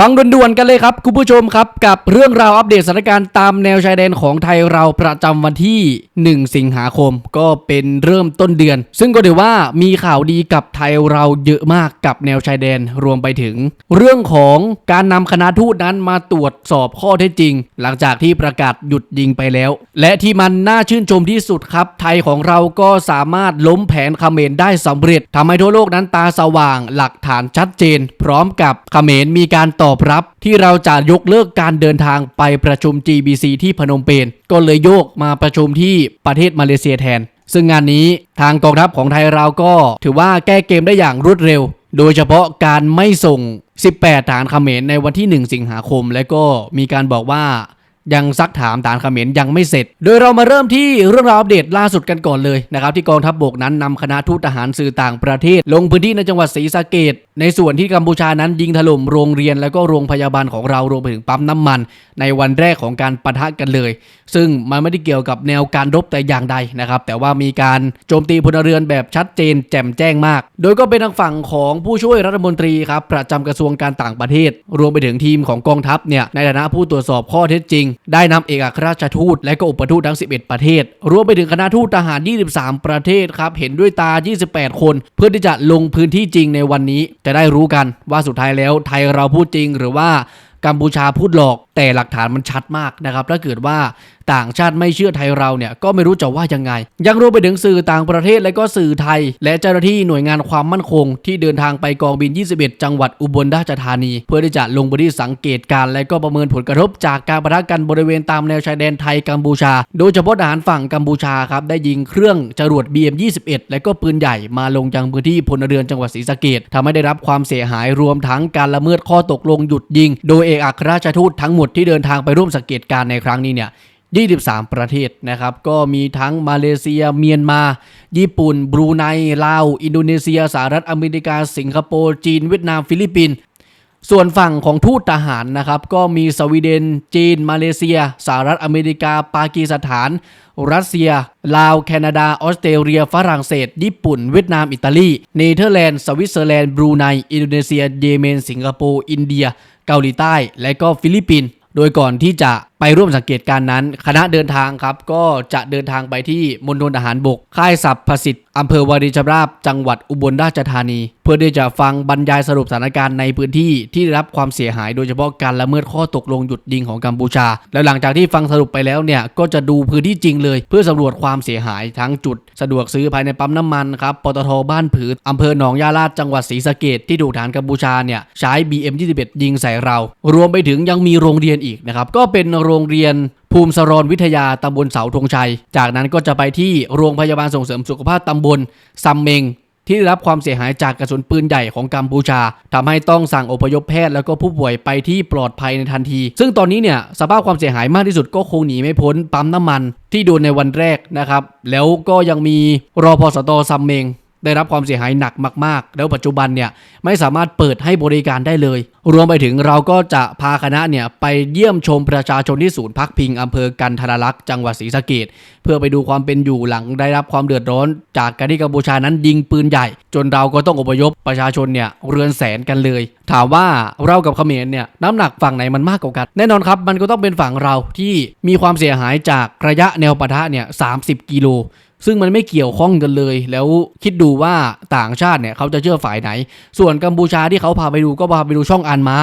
ฟังด่วนๆกันเลยครับ คุณผู้ชมครับ กับเรื่องราวอัปเดตสถานการณ์ตามแนวชายแดนของไทยเราประจำวันที่ 1 สิงหาคม ก็เป็นเริ่มต้นเดือน ซึ่งก็ถือว่ามีข่าวดีกับไทยเราเยอะมากกับแนวชายแดนรวมไปถึง เรื่องของการนำคณะทูตนั้นมาตรวจสอบข้อเท็จจริง หลังจากที่ประกาศหยุดยิงไปแล้ว และที่มันน่าชื่นชมที่สุดครับ ไทยของเราก็สามารถล้มแผนเขมรได้สำเร็จทำให้ทั่วโลกนั้นตาสว่าง หลักฐานชัดเจน พร้อมกับเขมรมีการตออบรับ ที่เราจะยกเลิกการเดินทางไปประชุม GBC ที่พนมเปญก็เลยโยกมาประชุมที่ประเทศมาเลเซียแทน ซึ่งงานนี้ทางกองทัพของไทยเราก็ถือว่าแก้เกมได้อย่างรวดเร็ว โดยเฉพาะการไม่ส่ง 18 ฐานเขมรในวันที่ 1 สิงหาคม และก็มีการบอกว่า ยังซักถามฐานเขมรยังไม่เสร็จ โดยเรามาเริ่มที่เรื่องราวอัปเดตล่าสุดกันก่อนเลยนะครับที่กองทัพบบกนั้นนำคณะทูตทหารสื่อต่างประเทศ ลงพื้นที่ในจังหวัดศรีสะเกดในส่วนที่กัมพูชานั้นยิงถล่มโรงเรียนและก็โรงพยาบาลของเรารวมไปถึงปั๊มน้ำมัน ในวันแรกของการปะทะกันเลย ซึ่งมันไม่ได้เกี่ยวกับแนวการรบแต่อย่างใดนะครับแต่ว่ามีการโจมตีพลเรือนแบบชัดเจน แจ่มแจ้งมาก โดยก็เป็นทางฝั่งของผู้ช่วยรัฐมนตรีครับประจำกระทรวงการต่างประเทศ รวมไปถึงทีมของกองทัพเนี่ยในฐานะผู้ตรวจสอบข้อเท็จจริงได้นำเอกอัครราชทูตและก็อุปทูตทั้ง 11 ประเทศ รวมไปถึงคณะทูตทหาร 23 ประเทศครับ เห็นด้วยตา 28 คน เพื่อที่จะลงพื้นที่จริงในวันนี้ จะได้รู้กันว่าสุดท้ายแล้วไทยเราพูดจริงหรือว่ากัมพูชาพูดหลอกแต่หลักฐานมันชัดมากนะครับถ้าเกิดว่า ต่างชาติไม่เชื่อไทยเราเนี่ยก็ไม่รู้จะว่ายังไง ยังรวมไปถึงสื่อต่างประเทศและก็สื่อไทย และเจ้าหน้าที่หน่วยงานความมั่นคง ที่เดินทางไปกองบิน 21 จังหวัดอุบลราชธานี เพื่อที่จะลงพื้นที่สังเกตการณ์และก็ประเมินผลกระทบจากการปะทะกันบริเวณตามแนวชายแดนไทยกัมพูชา โดยเฉพาะทหารฝั่งกัมพูชาครับได้ยิงเครื่องจรวด BM21 และก็ปืนใหญ่มาลงยังพื้นที่พลเรือนจังหวัดศรีสะเกดทำให้ได้รับความเสียหายรวมทั้งการละเมิดข้อตกลงหยุดยิง โดยเอกอัครราชทูตทั้งหมดที่เดินทางไปร่วมสังเกตการในครั้งนี้เนี่ย 23 ประเทศนะครับ ก็มีทั้งมาเลเซีย เมียนมา ญี่ปุ่น บรูไน ลาว อินโดนีเซีย สหรัฐอเมริกา สิงคโปร์ จีน เวียดนาม ฟิลิปปินส์ส่วนฝั่งของทูตทหารนะครับ ก็มีสวีเดน จีน มาเลเซีย สหรัฐอเมริกา ปากีสถาน รัสเซีย ลาว แคนาดา ออสเตรเลีย ฝรั่งเศส ญี่ปุ่น เวียดนาม อิตาลี เนเธอร์แลนด์ สวิตเซอร์แลนด์ บรูไน อินโดนีเซีย เยเมน สิงคโปร์ อินเดีย เกาหลีใต้ และก็ฟิลิปปินส์ โดยก่อนที่จะไปร่วมสังเกตการณ์นั้น คณะเดินทางครับก็จะเดินทางไปที่มณฑลทหารบก ค่ายสับประสิทธิ์อำเภอวาริชำราบจังหวัดอุบลราชธานี เพื่อที่จะฟังบรรยายสรุปสถานการณ์ในพื้นที่ที่ได้รับความเสียหายโดยเฉพาะการละเมิดข้อตกลงหยุดยิงของกัมพูชา แล้วหลังจากที่ฟังสรุปไปแล้วเนี่ยก็จะดูพื้นที่จริงเลย เพื่อสำรวจความเสียหายทั้งจุด สะดวกซื้อภายในปั๊มน้ำมันครับปตทบ้านผืออำเภอหนองยาลาดจังหวัดศรีสะเกดที่ถูกฐานกัมพูชาเนี่ยใช้ BM21 ยิงใส่เรา รวมไปถึงยังมีโรงเรียนอีกนะครับก็เป็นโรงเรียนภูมิสรวิทยาตำบลเสาธงชัย จากนั้นก็จะไปที่โรงพยาบาลส่งเสริมสุขภาพตำบลซัมเมงที่ได้รับความเสียหายจากกระสุนปืนใหญ่ของกัมพูชาทำให้ต้องสั่งอพยพแพทย์แล้วก็ผู้ป่วยไปที่ปลอดภัยในทันที ซึ่งตอนนี้เนี่ยสภาพความเสียหายมากที่สุดก็คงหนีไม่พ้นปั๊มน้ำมัน ที่โดนในวันแรกนะครับ แล้วก็ยังมีรอพสตซัมเมง ได้รับความเสียหายหนักมาก ๆ แล้วปัจจุบันเนี่ยไม่สามารถเปิดให้บริการได้เลย รวมไปถึงเราก็จะพาคณะเนี่ยไปเยี่ยมชมประชาชนที่ศูนย์พักพิงอำเภอกันทรลักษ์จังหวัดศรีสะเกดเพื่อไปดูความเป็นอยู่หลังได้รับความเดือดร้อน จากการที่กัมพูชานั้นยิงปืนใหญ่ จนเราก็ต้องอพยพประชาชนเนี่ยเรือนแสนกันเลย ถามว่าเรากับเขมรเนี่ยน้ำหนักฝั่งไหนมันมากกว่ากันแน่นอนครับมันก็ต้องเป็นฝั่งเราที่มีความเสียหายจากระยะแนวปะทะเนี่ย30กิโล ซึ่งมันไม่เกี่ยวข้องกันเลย แล้วคิดดูว่าต่างชาติเนี่ยเขาจะเชื่อฝ่ายไหน ส่วนกัมพูชาที่เขาพาไปดูก็พาไปดูช่องอันม้า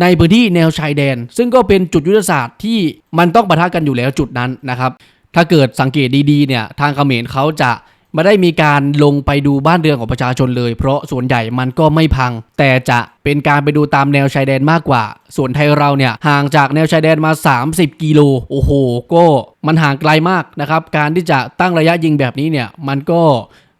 ในพื้นที่แนวชายแดน ซึ่งก็เป็นจุดยุทธศาสตร์ที่มันต้องปะทะกันอยู่แล้วจุดนั้นนะครับถ้าเกิดสังเกตดีๆเนี่ยทางเขมรเขาจะ ไม่ได้มีการลงไปดูบ้านเรือนของประชาชนเลย เพราะส่วนใหญ่มันก็ไม่พัง แต่จะเป็นการไปดูตามแนวชายแดนมากกว่า ส่วนไทยเราเนี่ยห่างจากแนวชายแดนมา 30 กิโลโอ้โห ก็มันห่างไกลมากนะครับ การที่จะตั้งระยะยิงแบบนี้เนี่ยมันก็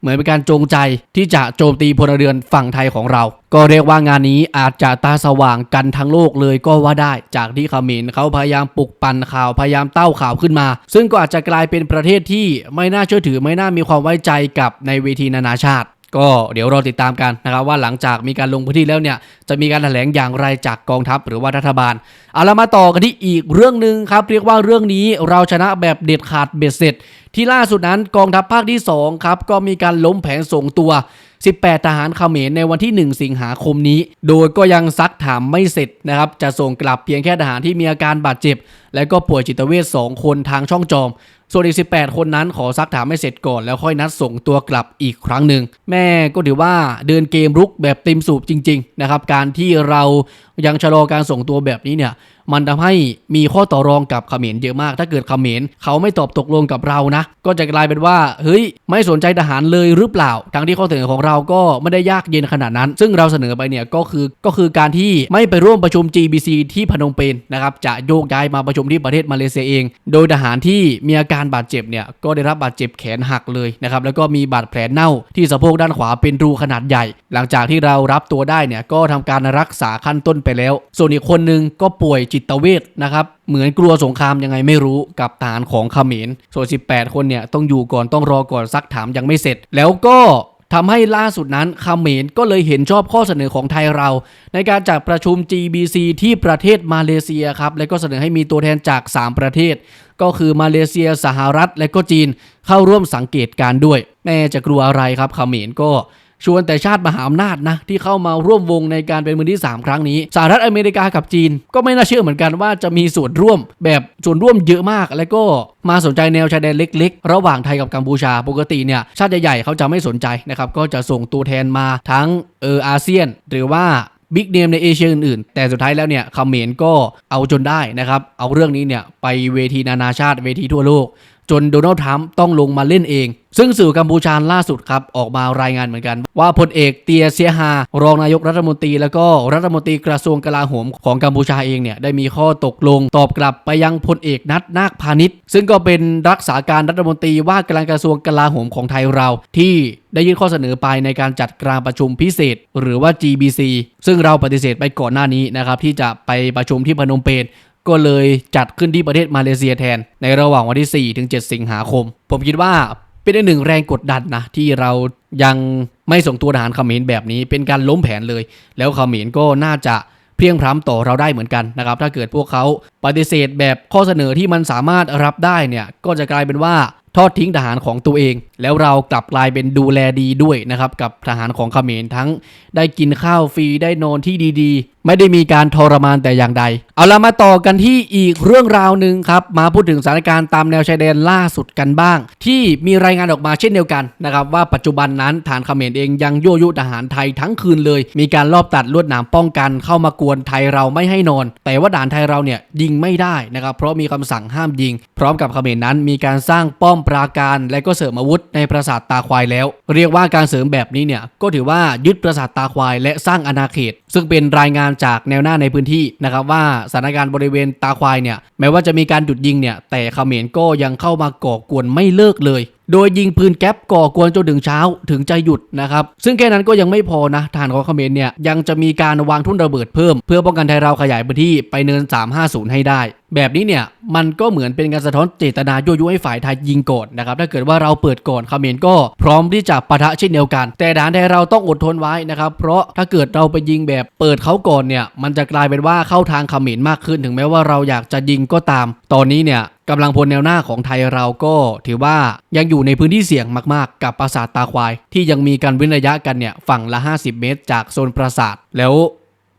เหมือนเป็นการจงใจที่จะโจมตีพลเรือนฝั่งไทยของเรา ก็เรียกว่างานนี้อาจจะตาสว่างกันทั้งโลกเลยก็ว่าได้ จากที่เขมรเขาพยายามปลุกปั่นข่าวพยายามเต้าข่าวขึ้นมา ซึ่งก็อาจจะกลายเป็นประเทศที่ไม่น่าเชื่อถือไม่น่ามีความไว้ใจกับในเวทีนานาชาติ ก็เดี๋ยวรอติดตามกันนะครับว่าหลังจากมีการลงพื้นที่แล้วเนี่ยจะมีการแถลงอย่างไรจากกองทัพหรือว่ารัฐบาลเอาละมาต่อกันที่อีกเรื่องหนึ่งครับ เรียกว่าเรื่องนี้เราชนะแบบเด็ดขาดเบ็ดเสร็จ ที่ล่าสุดนั้นกองทัพภาคที่2ครับก็มีการล้มแผนส่งตัว 18 ทหารเขมรในวันที่ 1 สิงหาคมนี้ โดยก็ยังซักถามไม่เสร็จนะครับจะส่งกลับเพียงแค่ทหารที่มีอาการบาดเจ็บ และก็ป่วยจิตเวช2คนทางช่องจอม ส่วนอีก 18 คนนั้นขอซักถามให้เสร็จก่อนแล้วค่อยนัดส่งตัวกลับอีกครั้งหนึ่ง แม่ก็ถือว่าเดินเกมรุกแบบเต็มสูบจริง ๆ นะครับ การที่เรายังชะลอการส่งตัวแบบนี้เนี่ยมันทำให้มีข้อต่อรองกับเขมรเยอะมาก ถ้าเกิดเขมรเขาไม่ตอบตกลงกับเรานะ ก็จะกลายเป็นว่า เฮ้ย ไม่สนใจทหารเลยหรือเปล่า ทั้งที่ข้อเสนอของเราก็ไม่ได้ยากเย็นขนาดนั้น ซึ่งเราเสนอไปเนี่ยก็คือก็คือการที่ไม่ไปร่วมประชุม GBC ที่พนมเปญนะครับ จะโยกย้ายมาประชุมที่ประเทศมาเลเซียเอง โดยทหารที่มีอาการการบาดเจ็บเนี่ยก็ได้รับบาดเจ็บแขนหักเลยนะครับแล้วก็มีบาดแผลเน่าที่สะโพกด้านขวาเป็นรูขนาดใหญ่ หลังจากที่เรารับตัวได้เนี่ยก็ทำการรักษาขั้นต้นไปแล้ว ส่วนอีกคนนึงก็ป่วยจิตเวชนะครับเหมือนกลัวสงครามยังไงไม่รู้กับฐานของเขมรส่วน 18 คนเนี่ยต้องอยู่ก่อนต้องรอก่อนซักถามยังไม่เสร็จ แล้วก็ ทำให้ล่าสุดนั้นเขมรก็เลยเห็นชอบข้อเสนอของไทยเรา ในการจัดประชุม GBC ที่ประเทศมาเลเซียครับ และก็เสนอให้มีตัวแทนจาก 3 ประเทศ ก็คือมาเลเซีย สหรัฐ และก็จีนเข้าร่วมสังเกตการด้วย แม่จะกลัวอะไรครับเขมรก็ ชวนแต่ชาติมหาอำนาจนะที่เข้ามาร่วมวงในการเป็นมือที่ 3 ครั้งนี้สหรัฐอเมริกากับจีน ก็ไม่น่าเชื่อเหมือนกันว่าจะมีส่วนร่วมแบบส่วนร่วมเยอะมาก และก็มาสนใจแนวชายแดนเล็ก ๆ ระหว่างไทยกับกัมพูชาปกติเนี่ยชาติใหญ่ๆเขาจะไม่สนใจนะครับก็จะส่งตัวแทนมาทั้งเอออาเซียน หรือว่าบิ๊กเนมในเอเชียอื่นๆ แต่สุดท้ายแล้วเนี่ยเมรก็เอาจนได้นะครับ เอาเรื่องนี้เนี่ยไปเวทีนานาชาติเวทีทั่วโลก จนโดนัลด์ทรัมป์ต้องลงมาเล่นเอง ซึ่งสื่อกัมพูชาล่าสุดครับออกมารายงานเหมือนกัน ว่าพลเอกเตียเซียฮารองนายกรัฐมนตรี แล้วก็รัฐมนตรีกระทรวงกลาโหมของกัมพูชาเองเนี่ยได้มีข้อตกลงตอบกลับไปยังพลเอกนัทนาคพาณิชย์ซึ่งก็เป็นรักษาการรัฐมนตรีว่าการกระทรวงกลาโหมของไทยเราที่ได้ยื่นข้อเสนอไปในการจัดการประชุมพิเศษ หรือว่า GBC ซึ่งเราปฏิเสธไปก่อนหน้านี้นะครับที่จะไปประชุมที่พนมเปญก็เลยจัดขึ้นที่ประเทศมาเลเซียแทน ในระหว่างวันที่ 4 ถึง 7 สิงหาคม ผมคิดว่า เป็นอีกหนึ่งแรงกดดันนะที่เรายังไม่ส่งตัวทหารเขมรแบบนี้ เป็นการล้มแผนเลย แล้วเขมรก็น่าจะเพียงพร้ำต่อเราได้เหมือนกันนะครับ ถ้าเกิดพวกเขาปฏิเสธแบบข้อเสนอที่มันสามารถรับได้เนี่ยก็จะกลายเป็นว่าทอดทิ้งทหารของตัวเอง แล้วเรากลับกลายเป็นดูแลดีด้วยนะครับ กับทหารของเขมรทั้ง ได้กินข้าวฟรีได้นอนที่ดีๆ ไม่ได้มีการทรมานแต่อย่างใด เอาละมาต่อกันที่อีกเรื่องราวหนึ่งครับ มาพูดถึงสถานการณ์ตามแนวชายแดนล่าสุดกันบ้าง ที่มีรายงานออกมาเช่นเดียวกันนะครับ ว่าปัจจุบันนั้นฐานเขมรเองยังยั่วยุทหารไทยทั้งคืนเลย มีการลอบตัดลวดหนามป้องกันเข้ามากวนไทยเราไม่ให้นอน แต่ว่าด่านไทยเราเนี่ยยิงไม่ได้นะครับเพราะมีคำสั่งห้ามยิง พร้อมกับเขมรนั้นมีการสร้างป้อมปราการและก็เสริมอาวุธในปราสาทตาควายแล้ว เรียกว่าการเสริมแบบนี้เนี่ยก็ถือว่ายึดปราสาทตาควาย และสร้างอาณาเขต ซึ่งเป็นรายงานจากแนวหน้าในพื้นที่นะครับว่าสถานการณ์บริเวณตาควายเนี่ยแม้ว่าจะมีการหยุดยิงเนี่ยแต่เขมรก็ยังเข้ามาก่อกวนไม่เลิกเลย โดยยิงปืนแก๊ปก่อกวนจนถึงเช้าถึงจะหยุดนะครับ ซึ่งแค่นั้นก็ยังไม่พอนะทานของเขมรเนี่ยยังจะมีการวางทุ่นระเบิดเพิ่ม เพื่อป้องกันไทยเราขยายพื้นที่ไปเนิน 350 ให้ได้แบบนี้เนี่ยมันก็เหมือนเป็นการสะท้อนเจตนายั่วยุให้ฝ่ายไทยยิงก่อนนะครับถ้าเกิดว่าเราเปิดก่อนเขมรก็พร้อมที่จะปะทะเช่นเดียวกัน แต่ฐานไทยเราต้องอดทนไว้นะครับเพราะถ้าเกิดเราไปยิงแบบเปิดเขาก่อนเนี่ยมันจะกลายเป็นว่าเข้าทางเขมรมากขึ้น ถึงแม้ว่าเราอยากจะยิงก็ตาม ตอนนี้เนี่ยกำลังพลแนวหน้าของไทยเราก็ถือว่ายังอยู่ในพื้นที่เสี่ยงมากๆ กับปราสาทตาควาย ที่ยังมีการเว้นระยะกันเนี่ยฝั่งละ 50 เมตร จากโซนปราสาทแล้ว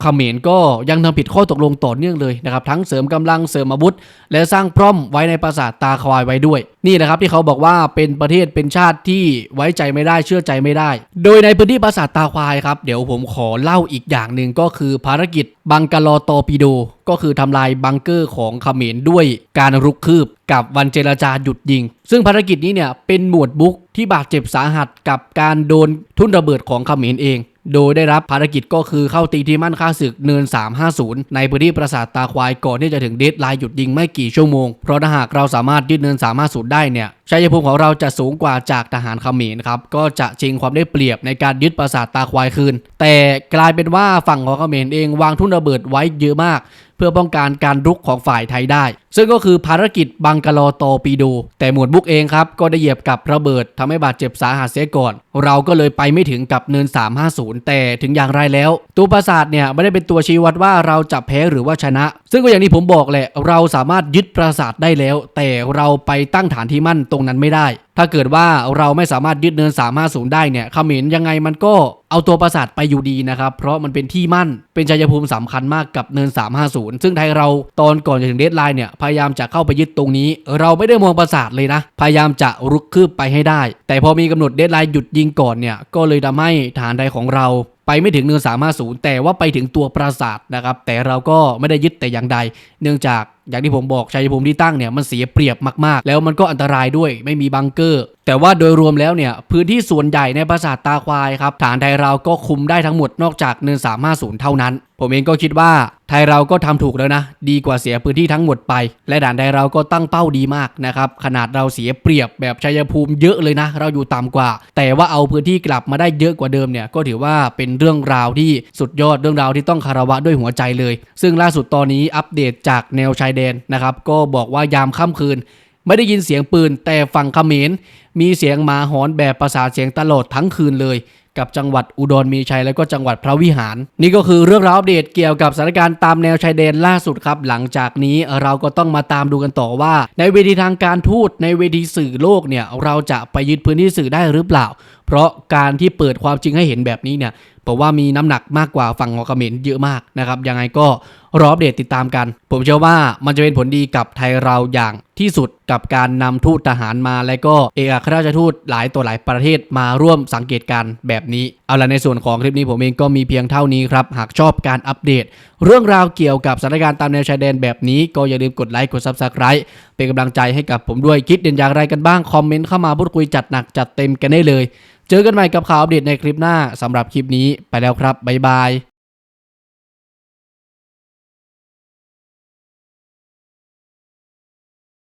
เขมรก็ยังทำผิดข้อตกลงต่อเนื่องเลยนะครับทั้งเสริมกำลังเสริมอาวุธ และสร้างพร่อมไว้ในปราสาทตาควายไว้ด้วย นี่นะครับที่เขาบอกว่าเป็นประเทศเป็นชาติที่ไว้ใจไม่ได้เชื่อใจไม่ได้ โดยในพื้นที่ปราสาทตาควายครับ เดี๋ยวผมขอเล่าอีกอย่างหนึ่งก็คือภารกิจบังกาลอตอปิโด ก็คือทำลายบังเกอร์ของเขมรด้วยการรุกคืบกับวันเจรจาหยุดยิง ซึ่งภารกิจนี้เนี่ยเป็นหมวดบุกที่บาดเจ็บสาหัสกับการโดนทุ่นระเบิดของเขมรเอง โดยได้รับภารกิจก็คือเข้าตีที่มั่นค่าศึกเนิน 350 ในพื้นที่ปราสาทตาควายก่อนที่จะถึงเดทไลน์หยุดยิงไม่กี่ชั่วโมง เพราะถ้าหากเราสามารถยึดเนิน 350 ได้เนี่ย ชัยภูมิของเราจะสูงกว่าจากทหารเขมรครับก็จะชิงความได้เปรียบในการยึดปราสาทตาควายคืน แต่กลายเป็นว่าฝั่งของเขมรเองวางทุ่นระเบิดไว้เยอะมาก เพื่อป้องกันการรุกของฝ่ายไทยได้ ซึ่งก็คือภารกิจบังกะลอโตปีโดแต่หมวดบุกเองครับก็ได้เหยียบกับระเบิดทำให้บาดเจ็บสาหัสเสียก่อน เราก็เลยไปไม่ถึงกับเนิน 350 แต่ถึงอย่างไรแล้ว ตัวปราสาทเนี่ยไม่ได้เป็นตัวชี้วัดว่าเราจะแพ้หรือว่าชนะ ซึ่งก็อย่างที่ผมบอกแหละเราสามารถยึดปราสาทได้แล้ว แต่เราไปตั้งฐานที่มั่นตรงรงนั้นไม่ได้ ถ้าเกิดว่าเราไม่สามารถยึดเนิน 350 ได้เนี่ยเขมรยังไงมันก็เอาตัวปราสาทไปอยู่ดีนะครับ เพราะมันเป็นที่มั่น เป็นชัยภูมิสำคัญมากกับเนิน 350 ซึ่งไทยเราตอนก่อนจะถึงเดดไลน์เนี่ยพยายามจะเข้าไปยึดตรงนี้ เราไม่ได้มองปราสาทเลยนะ พยายามจะรุกคืบไปให้ได้ แต่พอมีกำหนดเดดไลน์หยุดยิงก่อนเนี่ยก็เลยทำให้ฐานใดของเราไปไม่ถึงเนิน350 แต่ว่าไปถึงตัวปราสาทนะครับ แต่เราก็ไม่ได้ยึดแต่อย่างใด เนื่องจาก อย่างที่ผมบอกชัยภูมิที่ตั้งเนี่ยมันเสียเปรียบมากๆ แล้วมันก็อันตรายด้วยไม่มีบังเกอร์ แต่ว่าโดยรวมแล้วเนี่ยพื้นที่ส่วนใหญ่ในปราสาทตาควายครับฐานไทยเราก็คุมได้ทั้งหมดนอกจากเนิน350 เท่านั้น ผมเองก็คิดว่าไทยเราก็ทำถูกแล้วนะ ดีกว่าเสียพื้นที่ทั้งหมดไป และด่านไทยเราก็ตั้งเป้าดีมากนะครับขนาดเราเสียเปรียบแบบชัยภูมิเยอะเลยนะ เราอยู่ต่ำกว่า แต่ว่าเอาพื้นที่กลับมาได้เยอะกว่าเดิมเนี่ยก็ถือว่าเป็นเรื่องราวที่สุดยอดเรื่องราวที่ต้องคารวะด้วยหัวใจเลย ซึ่งล่าสุดตอนนี้อัปเดตจากแนวชายแดนนะครับก็บอกว่ายามค่ำคืน ไม่ได้ยินเสียงปืน แต่ฝั่งเขมรมีเสียงหมาหอนแบบประสานเสียงตลอดทั้งคืนเลย กับจังหวัดอุดรมีชัยและก็จังหวัดพระวิหาร นี่ก็คือเรื่องราวอัปเดตเกี่ยวกับสถานการณ์ตามแนวชายแดนล่าสุดครับ หลังจากนี้เราก็ต้องมาตามดูกันต่อว่า ในเวทีทางการทูตในเวทีสื่อโลกเนี่ยเราจะไปยึดพื้นที่สื่อได้หรือเปล่า เพราะการที่เปิดความจริงให้เห็นแบบนี้เนี่ยผมว่ามีน้ำหนักมากกว่าฝั่งของเขมรเยอะมากนะครับยังไงก็รออัปเดตติดตามกัน ผมเชื่อว่ามันจะเป็นผลดีกับไทยเราอย่างที่สุดกับการนำทูตทหารมา และก็เอกอัครราชทูตหลายตัวหลายประเทศมาร่วมสังเกตการณ์แบบนี้ เอาละในส่วนของคลิปนี้ผมเองก็มีเพียงเท่านี้ครับ หากชอบการอัปเดต เรื่องราวเกี่ยวกับสถานการณ์ตามแนวชายแดนแบบนี้ ก็อย่าลืมกดไลค์กด Subscribe เป็นกำลังใจให้กับผมด้วยคิดเด่นอย่างไรกันบ้าง คอมเมนต์เข้ามาพูดคุยจัดหนักจัดเต็มกันได้เลย เจอกันใหม่กับข่าวอัปเดตในคลิปหน้าสำหรับคลิปนี้ไปแล้วครับบ๊ายบาย